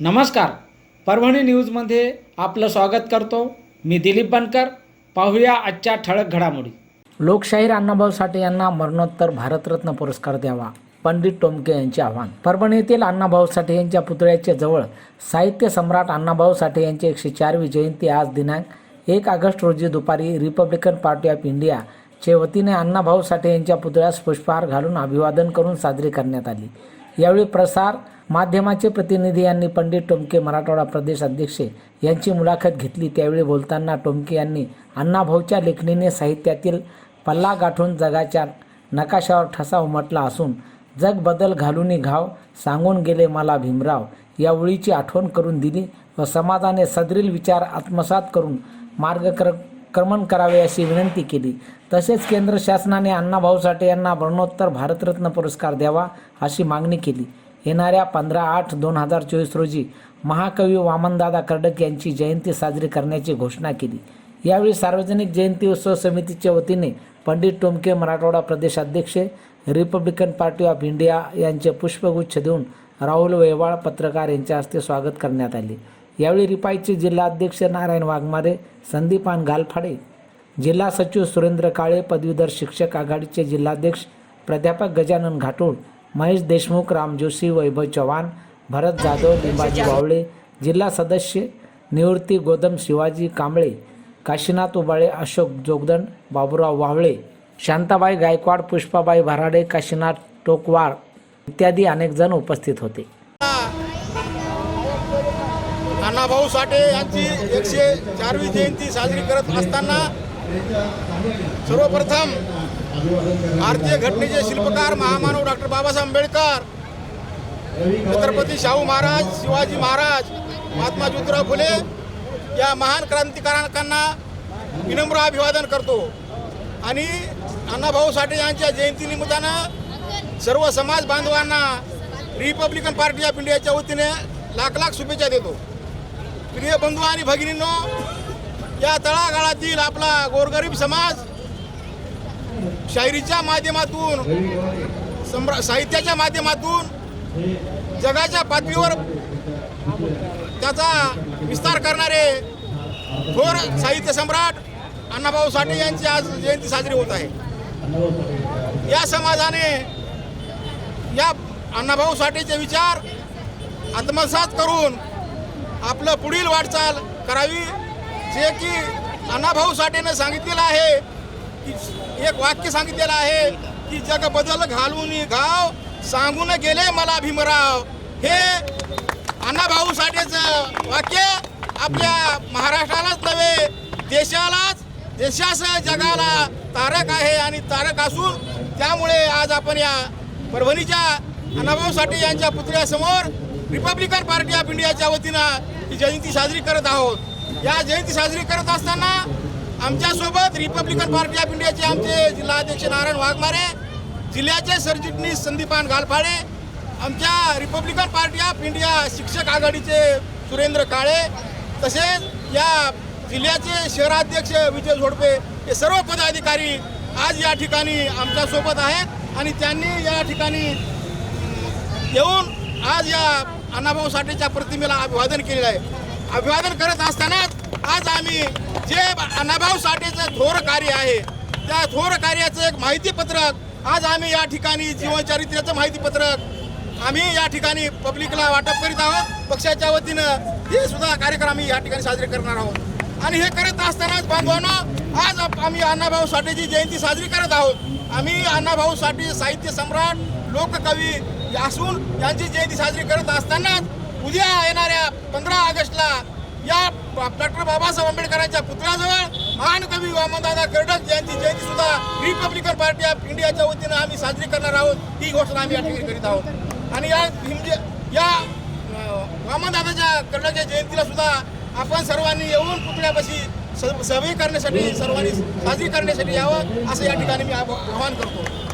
नमस्कार. परभणी न्यूजमध्ये आपलं स्वागत करतो. मी दिलीप बनकर. पाहूया आजच्या ठळक घडामोडी. लोकशाहीर अण्णाभाऊ साठे यांना मरणोत्तर भारतरत्न पुरस्कार द्यावा पंडित टोमके यांचे आव्हान. परभणी येथील अण्णाभाऊ साठे यांच्या पुतळ्याच्या जवळ साहित्य सम्राट अण्णाभाऊ साठे यांची एकशे चारवी जयंती आज दिनांक एक ऑगस्ट रोजी दुपारी रिपब्लिकन पार्टी ऑफ इंडिया चे वतीने अण्णाभाऊ साठे यांच्या पुतळ्यास पुष्पहार घालून अभिवादन करून साजरी करण्यात आली. यावेळी प्रसार माध्यमाचे प्रतिनिधी यांनी पंडित टोमके मराठवाडा प्रदेश अध्यक्ष यांची मुलाखत घेतली. त्यावेळी बोलताना टोमके यांनी अण्णाभाऊच्या लेखणीने साहित्यातील पल्ला गाठून जगाच्या नकाशावर ठसा उमटला असून जग बदल घालूनी घाव सांगून गेले मला भीमराव. या ओळीची आठवण करून दिली व समाजाने सदरील विचार आत्मसात करून मार्गक्रम क्रमण करावे अशी विनंती केली. तसेच केंद्र शासनाने अण्णाभाऊ साठे यांना मरणोत्तर भारतरत्न पुरस्कार द्यावा अशी मागणी केली. येणाऱ्या पंधरा आठ दोन हजार चोवीस रोजी महाकवी वामनदादा कर्डक यांची जयंती साजरी करण्याची घोषणा केली. यावेळी सार्वजनिक जयंती उत्सव समितीच्या वतीने पंडित टोमके मराठवाडा प्रदेशाध्यक्ष रिपब्लिकन पार्टी ऑफ इंडिया यांचे पुष्पगुच्छ देऊन राहुल वेवाळ पत्रकार यांच्या हस्ते स्वागत करण्यात आले. यावेळी रिपाईचे जिल्हाध्यक्ष नारायण वाघमारे संदीपान गालफाडे जिल्हा सचिव सुरेंद्र काळे पदवीधर शिक्षक आघाडीचे जिल्हाध्यक्ष प्राध्यापक गजानन घाटोळ महेश देशमुख राम जोशी वैभव चव्हाण भरत जाधव लिंबाजी वावळे जिल्हा सदस्य निवृत्ती गोदम शिवाजी कांबळे काशीनाथ उबाळे अशोक जोगदंड बाबूराव वावळे शांताबाई गायकवाड पुष्पाबाई भराडे काशीनाथ टोकवाड इत्यादी अनेक जण उपस्थित होते. अण्णाभाऊ साठे यांची एकशे चारवी जयंती साजरी करत असताना सर्वप्रथम भारतीय घटनेचे शिल्पकार महामानव डॉक्टर बाबासाहेब आंबेडकर छत्रपती शाहू महाराज शिवाजी महाराज महात्मा ज्योतिराव फुले या महान क्रांतिकारकांना विनम्र अभिवादन करतो. आणि अण्णाभाऊ साठे यांच्या जयंतीनिमित्तानं सर्व समाज बांधवांना रिपब्लिकन पार्टी ऑफ इंडियाच्या वतीने लाख लाख शुभेच्छा देतो. प्रिय बंधू आणि भगिनींनो या तळागाळातील आपला गोरगरीब समाज शायरीच्या माध्यमातून सम्रा साहित्याच्या माध्यमातून जगाच्या पातळीवर त्याचा विस्तार करणारे थोर साहित्य सम्राट अण्णाभाऊ साठे यांची आज जयंती साजरी होत आहे. या समाजाने या अण्णाभाऊ साठेचे विचार आत्मसात करून आपलं पुढील वाटचाल करावी. जे की अण्णाभाऊ साठेनं सांगितलेलं आहे की एक वाक्य सांगितलेलं आहे की जग बदल घालून घाव सांगून गेले मला भीमराव. हे अण्णाभाऊ साठेचं वाक्य आपल्या महाराष्ट्रालाच नव्हे देशालाच देशासह जगाला तारक आहे आणि तारक असून त्यामुळे आज आपण या परभणीच्या अण्णाभाऊ साठे यांच्या पुतळ्यासमोर रिपब्लिकन पार्टी ऑफ इंडियाच्या वतीनं ही जयंती साजरी करत आहोत. या जयंती साजरी करत असताना आमच्यासोबत रिपब्लिकन पार्टी ऑफ इंडियाचे आमचे जिल्हाध्यक्ष नारायण वाघमारे जिल्ह्याचे सरचिटणीस संदीपान गालफाडे आमच्या रिपब्लिकन पार्टी ऑफ इंडिया शिक्षक आघाडीचे सुरेंद्र काळे तसेच या जिल्ह्याचे शहराध्यक्ष विजय झोडपे हे सर्व पदाधिकारी आज या ठिकाणी आमच्यासोबत आहेत आणि त्यांनी या ठिकाणी येऊन आज या अण्णाभाऊ साठेच्या प्रतिमेला अभिवादन केलेलं आहे. अभिवादन करत असतानाच आज आम्ही जे अण्णाभाऊ साठेचं थोर कार्य आहे त्या थोर कार्याचं एक माहितीपत्रक आज आम्ही या ठिकाणी जीवनचारित्र्याचं माहितीपत्रक आम्ही या ठिकाणी पब्लिकला वाटप करीत आहोत. पक्षाच्या वतीनं हे सुद्धा कार्यक्रम आम्ही या ठिकाणी साजरे करणार आहोत. आणि हे करत असतानाच बांधवांनो आज आम्ही अण्णाभाऊ साठेची जयंती साजरी करत आहोत. आम्ही अण्णाभाऊ साठे साहित्य सम्राट लोककवी असून यांची जयंती साजरी करत असतानाच उद्या येणाऱ्या पंधरा ऑगस्टला या डॉक्टर बाबासाहेब आंबेडकरांच्या पुतळ्याजवळ महान कवी वामनदादा कर्डक यांची जयंती सुद्धा रिपब्लिकन पार्टी ऑफ इंडियाच्या वतीनं आम्ही साजरी करणार आहोत. ही घोषणा आम्ही या ठिकाणी करीत आहोत. आणि या भीमजे या वामनदादाच्या कर्डकच्या जयंतीला सुद्धा आपण सर्वांनी येऊन पुतळ्यापाशी स- करण्यासाठी सर्वांनी साजरी करण्यासाठी यावं असं या ठिकाणी मी आव- आवाहन करतो.